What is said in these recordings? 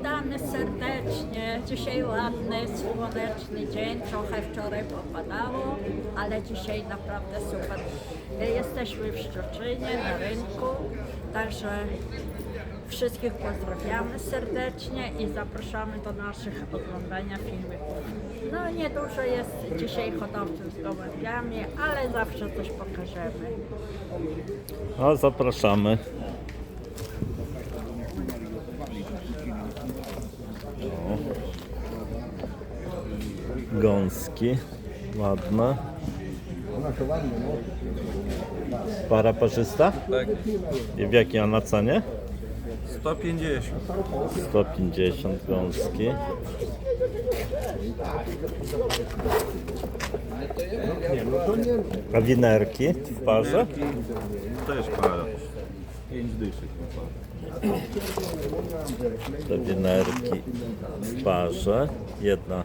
Witamy serdecznie. Dzisiaj ładny, słoneczny dzień. Trochę wczoraj popadało, ale dzisiaj naprawdę super. Jesteśmy w Szczecinie na rynku, także wszystkich pozdrawiamy serdecznie i zapraszamy do naszych oglądania filmików. No niedużo jest dzisiaj hodowców z gołębiami, ale zawsze coś pokażemy. A zapraszamy. Gąski, ładne. Para parzysta? Tak, I w jakiej ona cenie? 150. 150 gąski. A winerki w parze? Też para. 5 dyszek. Te winerki w parze. Jedna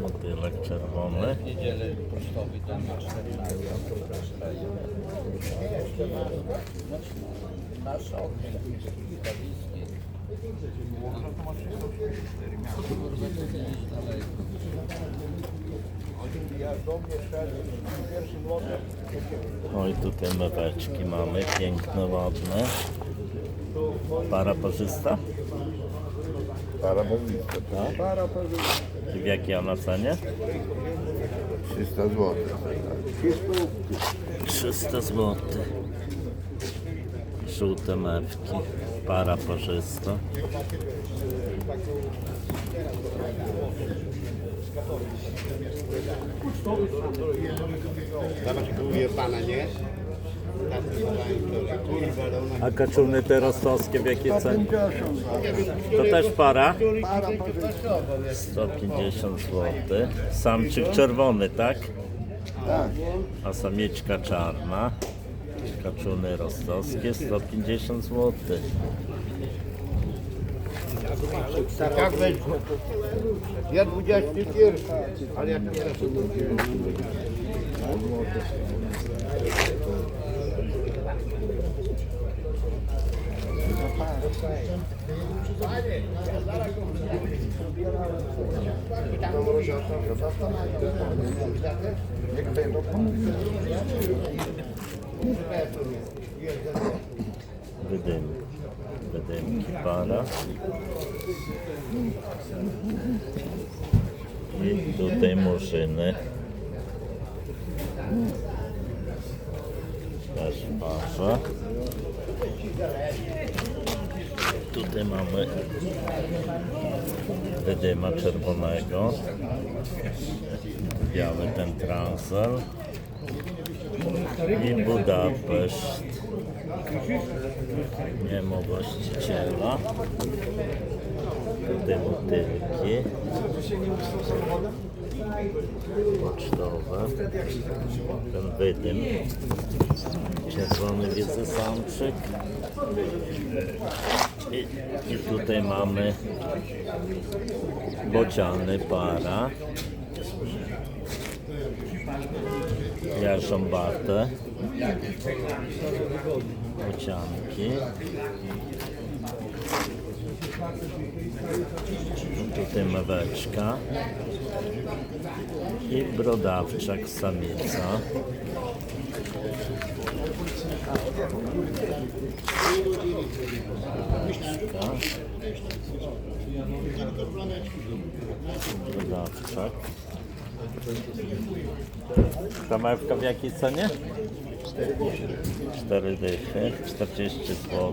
Motylek czerwony. Oj, tutaj meweczki mamy, piękne, ładne. Para parzysta? Para powinna. Tak. Para powinna. I w jakiej ona cenie? 300 zł. 300 zł. Żółte mewki, para parzysta. Zapatruje pana, nie? A kaczuny te rostowskie w jakiej cenie? To też para? 150 zł. Samczyk czerwony, tak? Tak. A samieczka czarna. Kaczuny rostowskie 150 zł. Tak będzie. Ja 21, ale jak teraz Wydym. Wydymki para. I tutaj murzyny. Też parze. Tutaj mamy wydyma czerwonego. Biały ten transel. I Budapeszt. Nie ma właściciela. Tutaj motylki. Pocztowe. Ten wydym. Czerwony widzę samczyk. I, I tutaj mamy bociany para. Jarząbate. Bocianki. Tutaj meweczka. I brodawczak samica. Brodawczak. Ta mewka w jakiej cenie? 4 dychy, 40 zł.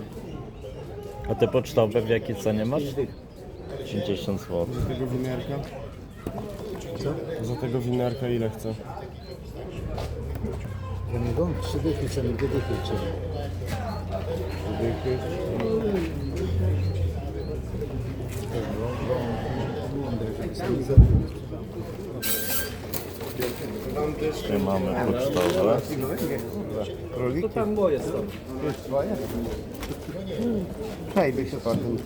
A te pocztowe w jakiej cenie masz? 50 zł. tego winerka? Co? Za tego winerka ile chce? Ja nie wiem, trzy dychy ceny, dwie dychy ceny. Dychy. Tu mamy pocztowe. Hej, by się potem...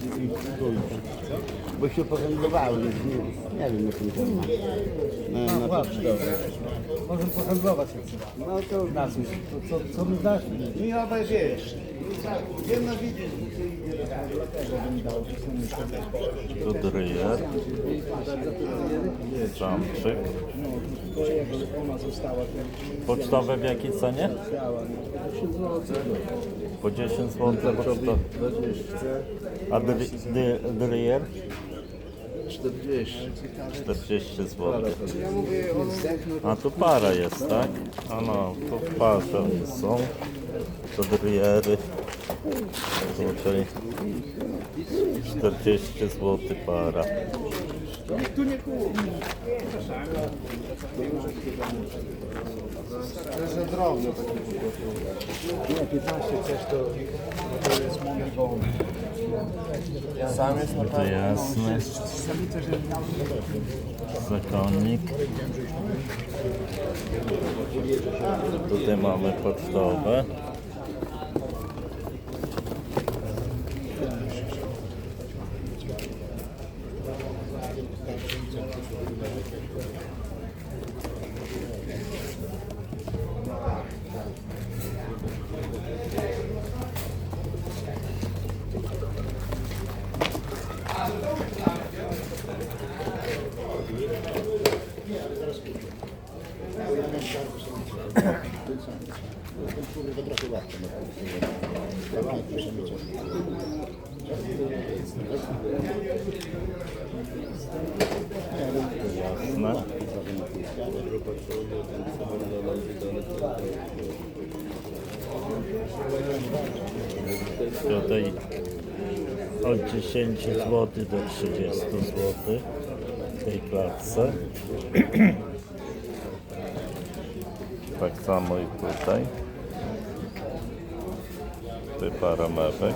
Bo się pohandlowały, nie, nie wiem jak to ma. No, no, to, Możemy pohandlować jak no to to co, co mi dasz? mi obaj wiesz. Jedno widzisz, Tu dryjer. Została Pocztowe w jakiej cenie? Po 10 zł pocztowe. A dry, dryjer? 40. 40 zł. A tu para jest, tak? A no, to w parze są. To dryery. Tutaj 40 zł para. To jest za drobne takie po. Nie, 15 chcesz to, to jest gołąb. Sam jest na pewno. jasne. Zakonnik. Tutaj mamy pocztowe. Jasne. Tutaj od 10 zł do 30 zł w tej klatce. Tak samo i tutaj. Tutaj para mewek.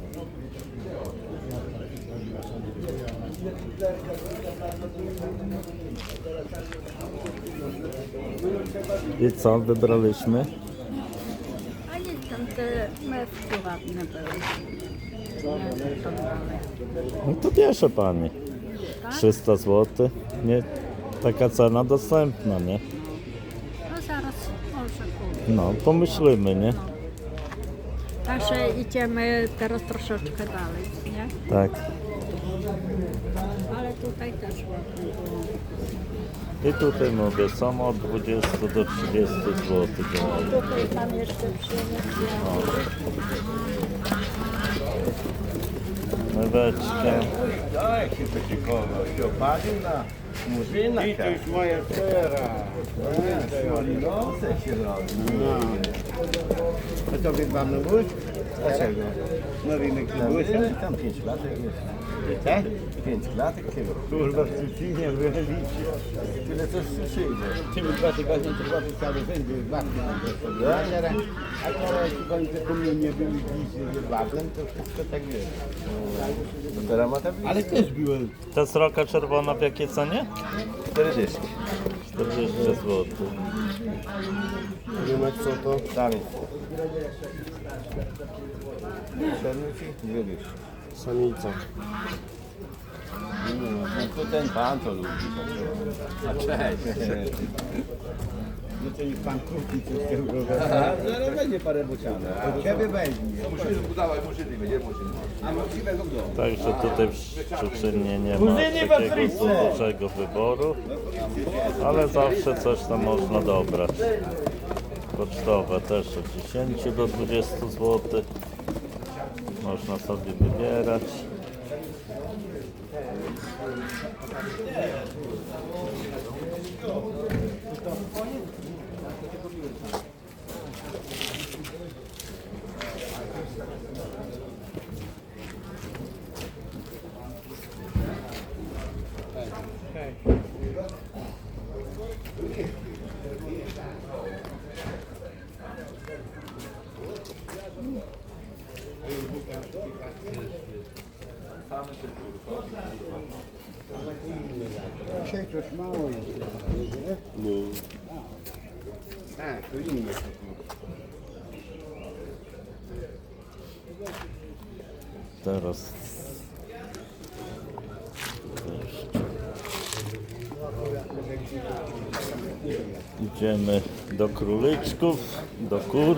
I co wybraliśmy? A nie tam te mewki ładne były. No to bierze pani. 300 zł. Nie, taka cena dostępna, nie? No zaraz może kupię. No, pomyślimy, nie? Także idziemy teraz troszeczkę dalej, nie? Tak. Ale tutaj też ładnie było. I tutaj mówię, są od 20 do 30 zł. Tutaj tam jeszcze przyjedzie. Meweczkę. I to już moja sfera. No. A to wydbamy łódź? Dlaczego? No rynek łódź? Tam 5 latek jest. Tak? 5 latek chyba. Kurwa, w Szczecinie byłem Tyle co przyjdzie. Czyli dwa tygodnie to chłopiec cały dzień był wapnem. A teraz, końce komunie byli bliżej z wapnem, to wszystko tak jest. No teraz ma tam Ale też byłem. Ta sroka czerwona w jakiej cenie? 40. 40 zł. Rynek co to? Samiec. Siedmiu ci? Dwie dyszki. Samica. No to ten pan to lubi. A cześć. No to niech pan kupi coś tego Zaraz będzie parę bocianek. Ciebie weźmie. Także tutaj w Szczecinie nie ma takiego dużego wyboru, ale zawsze coś tam można dobrać. Pocztowe też od 10 do 20 zł. Można sobie wybierać. To inne. Teraz idziemy do króliczków, do kur.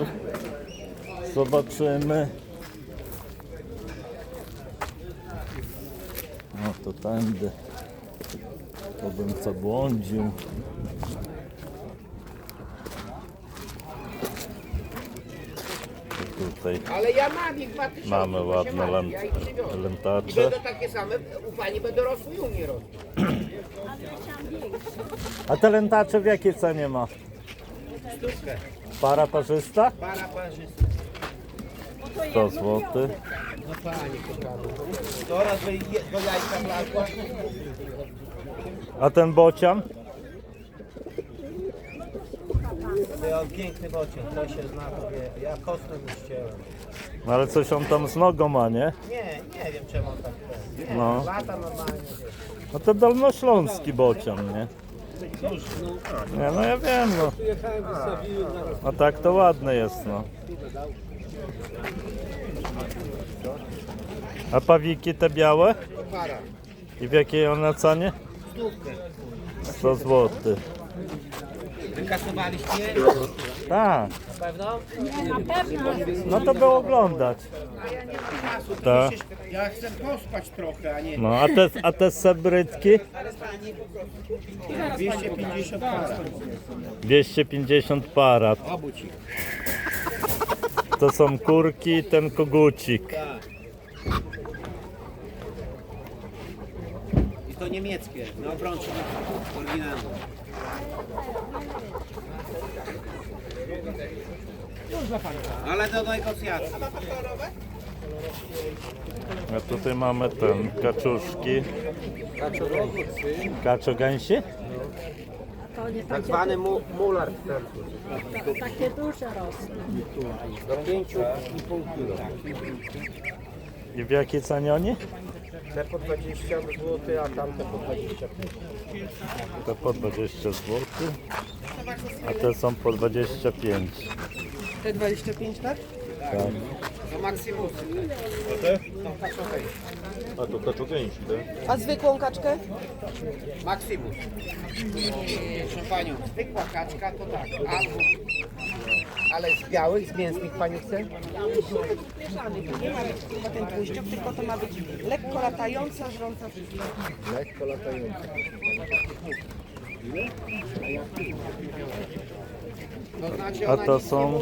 Zobaczymy. No to tędy. To bym zabłądził. I Ale ja mam ich 2000. mamy ładne lent- ja ich przywiozę. I będą takie same, u pani będą rosły i u mnie rosły. A te lentacze w jakiej cenie ma? Sztuczkę. Para parzysta? Para parzysta. 100 zł. No pani kochana. Teraz do jajka wlazła. A ten bocian? To piękny bocian, to się zna, to wie. Ja kostę mu ścięłem. No ale coś on tam z nogą ma, nie? Nie, nie wiem czemu on tak ten. Nie, No. lata normalnie. wiesz. No to dolnośląski bocian, nie? Nie, no ja wiem, no. No tak to ładne jest, no. A pawiki te białe? Para. I w jakiej one cenie? Stówkę. 100 zł. Wykasowaliście? Tak, Na pewno? no to było oglądać. Tak. Ja chcę pospać trochę, a nie No, a te, a te sebrytki? 250 para. 250 para. Obuci. To są kurki i ten kogucik. I to niemieckie, na obrączce oryginalne. Ale do negocjacji. A tutaj mamy ten, kaczuszki. Kaczogęsi? To nie Tak takie, zwany mu, mular to, takie duże rosną. do 5,5 kg. I w jakiej cenie oni? Te po 20 zł, a tamte po 25. Te po 20 zł, a te są po 25. Te 25, tak? Tak. To maksimum. A to kaczogęsi, tak? A zwykłą kaczkę? Maksimum. Proszę panią, zwykła kaczka to tak, albo... Ale z białych, z mięsnych pani chce? Nie ma być chyba ten tłuszczok, tylko to ma być lekko latająca, żrąca wszystko. Lekko latająca. A to są-.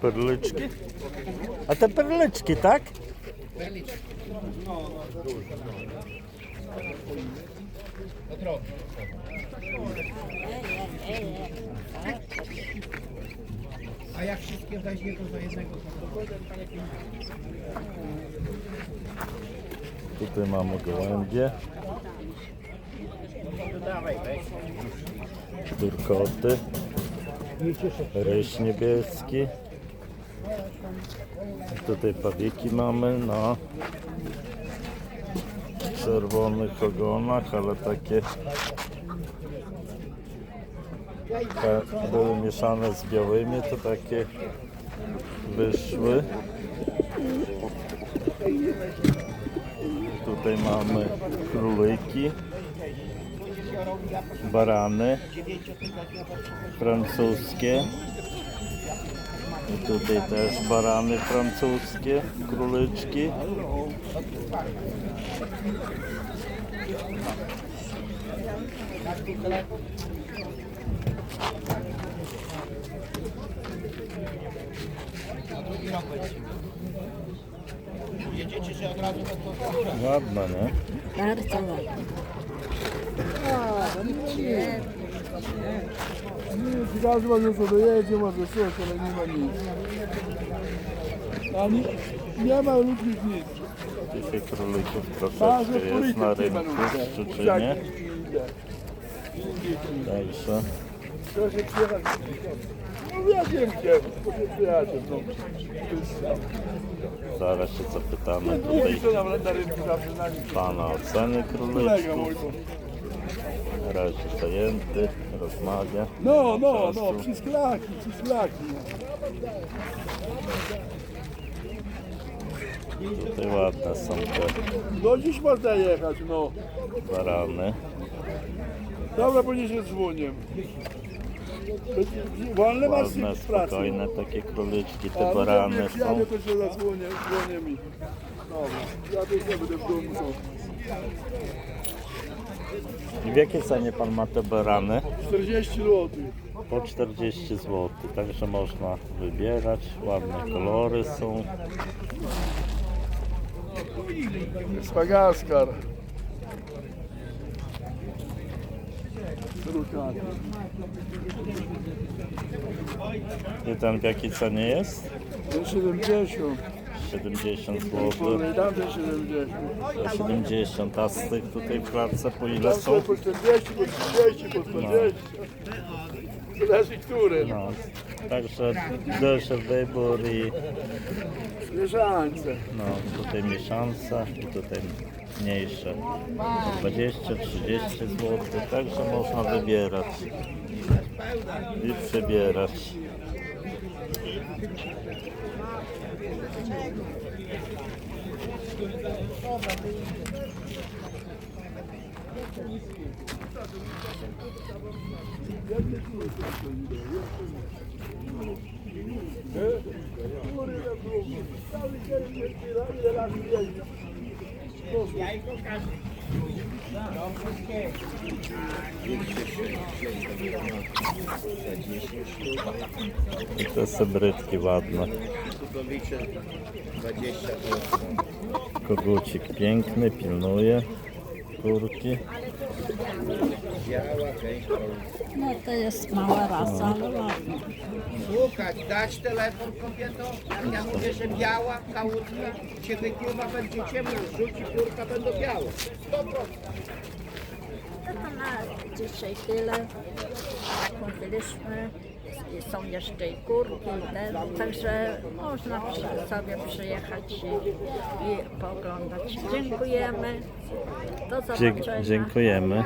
Perlyczki? A te perlyczki, tak? A jak wszystkie weźmie, to za jednego Tutaj mamy gołębie, turkoty, ryś niebieski. Tutaj pawiki mamy na czerwonych ogonach, ale takie były mieszane z białymi, to takie wyszły. Tutaj mamy króliki, barany francuskie. I tutaj też barany francuskie, królyczki. Ładne, nie? Bardzo ładnie. Raz może sobie dojedzie, może coś, ale nie ma nic. Ani nie ma ludzkich nic. Dzisiaj królików troszeczkę jest na rynku w Szczecinie. Tak. Także Proszę przyjechać. Ja wiem gdzie. No. Zaraz się zapytamy tutaj mówi to na, na rynku zawsze na nim. pana o ceny Kolega mój króliczków. Na razie zajęty, rozmawia. No, no, no, Czasu. przysklaki, przysklaki. Tutaj ładne są te No dziś można jechać, no. barany. Dobra, później się dzwonię. Wolne masz Ładne, z pracy. spokojne takie króliczki, te barany są. przyjadę, to się zadzwonię, dzwonię mi. Dobra, ja też nie będę w domu. To. I w jakiej cenie pan ma te barany? 40 zł. Po 40 zł, także można wybierać. Ładne kolory są. Spagaskar. I ten w jakiej cenie jest? Ten 70. 70 Po zł. tamten 70. 70, a z tych tutaj w klatce po ile są? po 40, po 30, po 40. Zależy który. No, także duży wybór i Mieszańce. no, tutaj miesiące i tutaj mniejsze. 20-30 zł, także można wybierać i przebierać. I te sebrytki ładne. Kogucik piękny, pilnuje kurki. No to jest mała rasa, ale ładna. Słuchać, dać telefon kobieto, jak ja mówię, że biała kałutka się wykluwa, będzie ciemno, rzuci piórka, będą białe. 100%. No to na dzisiaj tyle. Mówiliśmy, są jeszcze i kurki, te, także można przy, sobie przyjechać i, i pooglądać. Dziękujemy. Do zobaczenia. dziękujemy.